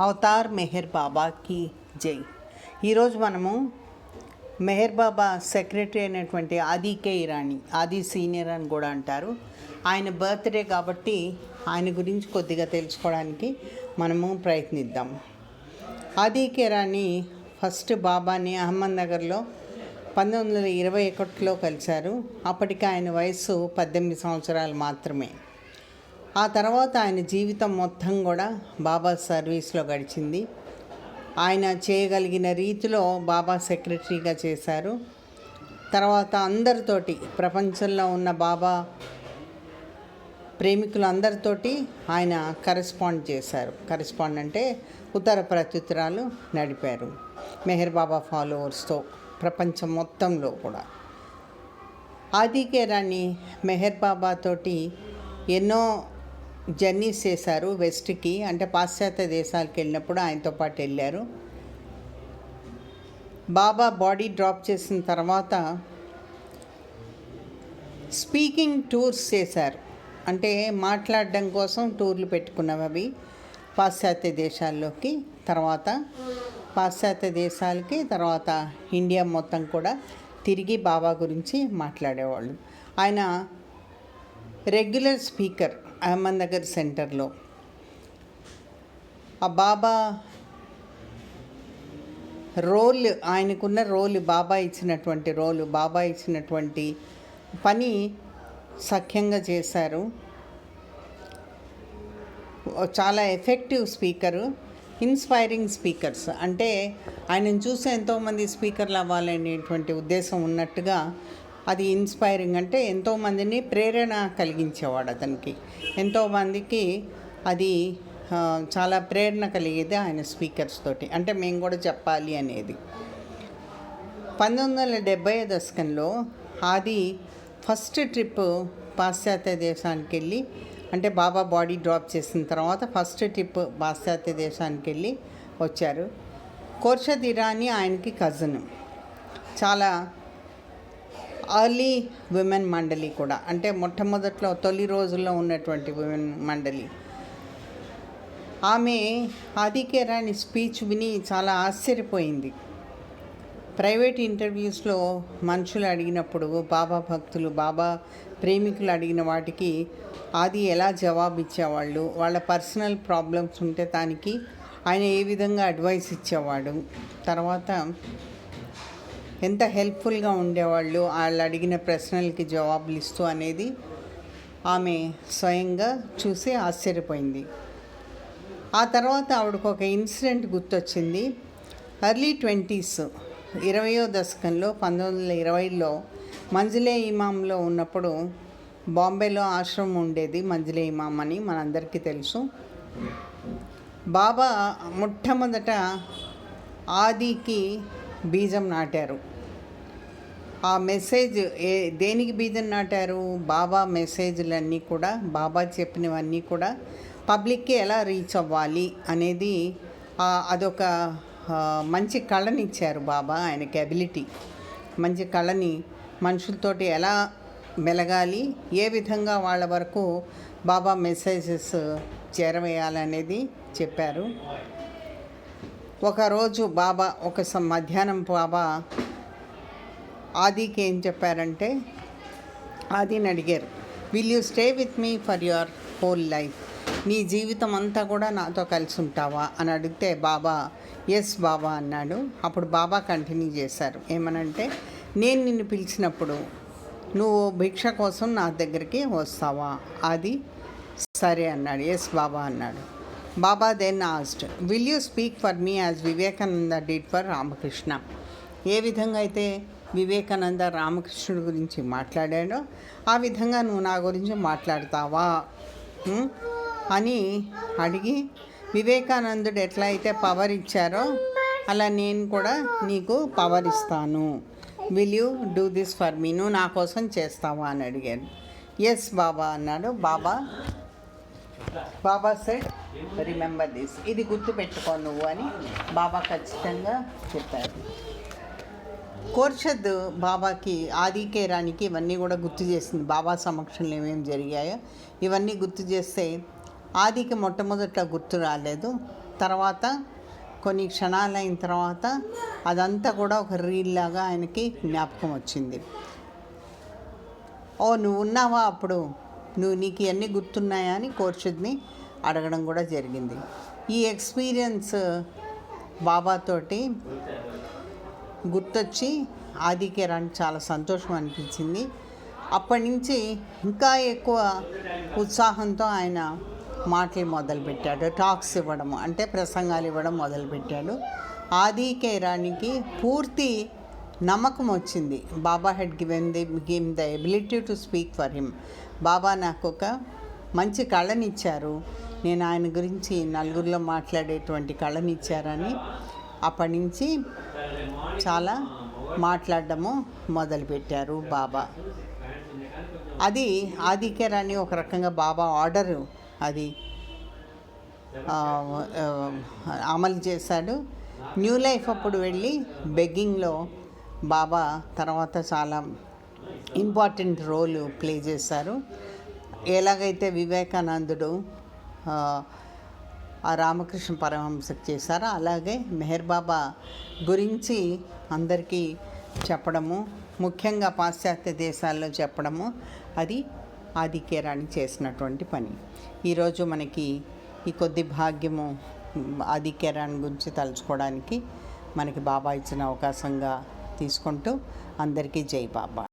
Avatar Meher బాబాకి జై. ఈరోజు మనము మెహర్ బాబా సెక్రటరీ అయినటువంటి ఆది కే ఇరానీ ఆది సీనియర్ అని కూడా అంటారు. ఆయన బర్త్డే కాబట్టి ఆయన గురించి కొద్దిగా తెలుసుకోవడానికి మనము ప్రయత్నిద్దాం. ఆది కే ఇరానీ ఫస్ట్ బాబాని అహ్మద్ నగర్లో పంతొమ్మిది వందల ఇరవై ఒకటిలో కలిశారు. అప్పటికి ఆయన వయస్సు పద్దెనిమిది సంవత్సరాలు మాత్రమే. ఆ తర్వాత ఆయన జీవితం మొత్తం కూడా బాబా సర్వీస్లో గడిచింది. ఆయన చేయగలిగిన రీతిలో బాబా సెక్రటరీగా చేశారు. తర్వాత అందరితోటి ప్రపంచంలో ఉన్న బాబా ప్రేమికులు అందరితోటి ఆయన కరెస్పాండ్ చేశారు. కరెస్పాండ్ అంటే ఉత్తర ప్రత్యుత్తరాలు నడిపారు. మెహర్ బాబా ఫాలోవర్స్తో ప్రపంచం మొత్తంలో కూడా. ఆదికే రాణి మెహర్ బాబాతోటి ఎన్నో జర్నీస్ చేశారు వెస్ట్కి అంటే పాశ్చాత్య దేశాలకు వెళ్ళినప్పుడు ఆయనతో పాటు వెళ్ళారు. బాబా బాడీ డ్రాప్ చేసిన తర్వాత స్పీకింగ్ టూర్స్ చేశారు. అంటే మాట్లాడడం కోసం టూర్లు పెట్టుకున్నవి అవి పాశ్చాత్య దేశాల్లోకి తర్వాత పాశ్చాత్య దేశాలకి తర్వాత ఇండియా మొత్తం కూడా తిరిగి బాబా గురించి మాట్లాడేవాళ్ళు. ఆయన రెగ్యులర్ స్పీకర్. అహ్మద్ నగర్ సెంటర్లో. ఆ బాబా రోల్ ఆయనకున్న రోల్ బాబా ఇచ్చినటువంటి రోలు బాబా ఇచ్చినటువంటి పని సఖ్యంగా చేశారు. చాలా ఎఫెక్టివ్ స్పీకరు ఇన్స్పైరింగ్ స్పీకర్స్ అంటే ఆయనను చూసి ఎంతోమంది స్పీకర్లు అవ్వాలనేటువంటి ఉద్దేశం ఉన్నట్టుగా అది ఇన్స్పైరింగ్ అంటే ఎంతోమందిని ప్రేరణ కలిగించేవాడు అతనికి. ఎంతోమందికి అది చాలా ప్రేరణ కలిగేది ఆయన స్పీకర్స్ తోటి. అంటే మేము కూడా చెప్పాలి అనేది. పంతొమ్మిది వందల డెబ్బై దశకంలో ఆది ఫస్ట్ ట్రిప్ పాశ్చాత్య దేశానికి వెళ్ళి అంటే బాబా బాడీ డ్రాప్ చేసిన తర్వాత ఫస్ట్ ట్రిప్ పాశ్చాత్య దేశానికి వెళ్ళి వచ్చారు. కోర్షద్ ఇరానీ ఆయనకి కజిన్ చాలా అర్లీ విమెన్ మండలి కూడా అంటే మొట్టమొదట్లో తొలి రోజుల్లో ఉన్నటువంటి విమెన్ మండలి ఆమె ఆదికే రాణి స్పీచ్ విని చాలా ఆశ్చర్యపోయింది ప్రైవేట్ ఇంటర్వ్యూస్లో మనుషులు అడిగినప్పుడు బాబా భక్తులు బాబా ప్రేమికులు అడిగిన వాటికి ఆది ఎలా జవాబు ఇచ్చేవాళ్ళు వాళ్ళ పర్సనల్ ప్రాబ్లమ్స్ ఉంటే దానికి ఆయన ఏ విధంగా అడ్వైస్ ఇచ్చేవాడు తర్వాత ఎంత హెల్ప్ఫుల్గా ఉండేవాళ్ళు వాళ్ళు అడిగిన ప్రశ్నలకి జవాబులు ఇస్తూ అనేది ఆమె స్వయంగా చూసి ఆశ్చర్యపోయింది. ఆ తర్వాత ఆవిడకు ఒక ఇన్సిడెంట్ గుర్తొచ్చింది. ఎర్లీ ట్వంటీస్ ఇరవయో దశకంలో పంతొమ్మిది వందల ఇరవైలో మంజిలే ఇమాంలో ఉన్నప్పుడు బాంబేలో ఆశ్రమం ఉండేది మంజిలే ఇమాం అని మనందరికీ తెలుసు. బాబా మొట్టమొదట ఆదికి బీజం నాటారు. ఆ మెసేజ్ ఏ దేనికి బీజం నాటారు? బాబా మెసేజ్లన్నీ కూడా బాబా చెప్పినవన్నీ కూడా పబ్లిక్కి ఎలా రీచ్ అవ్వాలి అనేది అదొక మంచి కళని ఇచ్చారు బాబా ఆయనకి అబిలిటీ. మంచి కళని మనుషులతోటి ఎలా మెలగాలి ఏ విధంగా వాళ్ళ వరకు బాబా మెసేజెస్ చేరవేయాలనేది చెప్పారు. ఒకరోజు బాబా ఒక మధ్యాహ్నం బాబా ఆదికి ఏం చెప్పారంటే ఆదిని అడిగారు will you stay with me for your whole life నీ జీవితం అంతా కూడా నాతో కలిసి ఉంటావా? అని అడిగితే బాబా ఎస్ బాబా అన్నాడు. అప్పుడు బాబా కంటిన్యూ చేశారు. ఏమనంటే నేను నిన్ను పిలిచినప్పుడు నువ్వు భిక్ష కోసం నా దగ్గరికి వస్తావా? అది సరే అన్నాడు. ఎస్ బాబా అన్నాడు. Baba then asked. Will you speak for me as Vivekananda did for Ramakrishna ఏ విధంగా అయితే వివేకానంద రామకృష్ణుడి గురించి మాట్లాడాడో ఆ విధంగా నువ్వు నా గురించి మాట్లాడతావా? అని అడిగి వివేకానందుడు ఎట్లా అయితే పవర్ ఇచ్చారో అలా నేను కూడా నీకు పవర్ ఇస్తాను. Will you do this for me నువ్వు నా కోసం చేస్తావా అని అడిగాను ఎస్ బాబా అన్నాడు. Baba Baba said remember this ఇది గుర్తుపెట్టుకో నువ్వు అని బాబా ఖచ్చితంగా చెప్పారు. కోర్షద్ బాబాకి ఆదికే రానికి ఇవన్నీ కూడా గుర్తు చేసింది. బాబా సమక్షంలో ఏమేమి జరిగాయో ఇవన్నీ గుర్తు చేస్తే ఆదికి మొట్టమొదట గుర్తు రాలేదు. తర్వాత కొన్ని క్షణాలు అయిన తర్వాత అదంతా కూడా ఒక రీల్ లాగా ఆయనకి జ్ఞాపకం వచ్చింది. ఓ నువ్వు ఉన్నావా అప్పుడు? నువ్వు నీకు ఇవన్నీ గుర్తున్నాయా అని కోర్షుద్ని అడగడం కూడా జరిగింది. ఈ ఎక్స్పీరియన్స్ బాబాతోటి గుర్తొచ్చి ఆదికేరానికి చాలా సంతోషం అనిపించింది. అప్పటి నుంచి ఇంకా ఎక్కువ ఉత్సాహంతో ఆయన మాటలు మొదలుపెట్టాడు. టాక్స్ ఇవ్వడం అంటే ప్రసంగాలు ఇవ్వడం మొదలుపెట్టాడు. ఆదికేరానికి పూర్తి నమ్మకం వచ్చింది. Baba had given the him the ability to speak for him Baba నాకు ఒక మంచి కళనిచ్చారు నేను ఆయన గురించి నలుగురిలో మాట్లాడేటువంటి కళనిచ్చారని అప్పటి నుంచి చాలా మాట్లాడడము మొదలుపెట్టారు బాబా. అది ఆదిక్యరాని ఒక రకంగా బాబా ఆర్డరు అది అమలు చేశాడు. న్యూ లైఫ్ అప్పుడు వెళ్ళి బెగ్గింగ్లో బాబా తర్వాత చాలా ఇంపార్టెంట్ రోల్ ప్లే చేశారు. ఎలాగైతే వివేకానందుడు ఆ, రామకృష్ణ పరమహంసకు చేశారో అలాగే మెహర్ బాబా గురించి అందరికీ చెప్పడము ముఖ్యంగా పాశ్చాత్య దేశాల్లో చెప్పడము అది ఆదికేరాణి చేసినటువంటి పని. ఈరోజు మనకి ఈ కొద్ది భాగ్యము ఆదికేరాణి గురించి తలుచుకోవడానికి మనకి బాబా ఇచ్చిన అవకాశంగా తీసుకుంటూ అందరికీ జై బాబా.